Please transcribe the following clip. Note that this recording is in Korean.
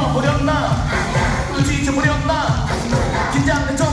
떨어버렸나? 눈치 잊혀버렸나? 긴장된 척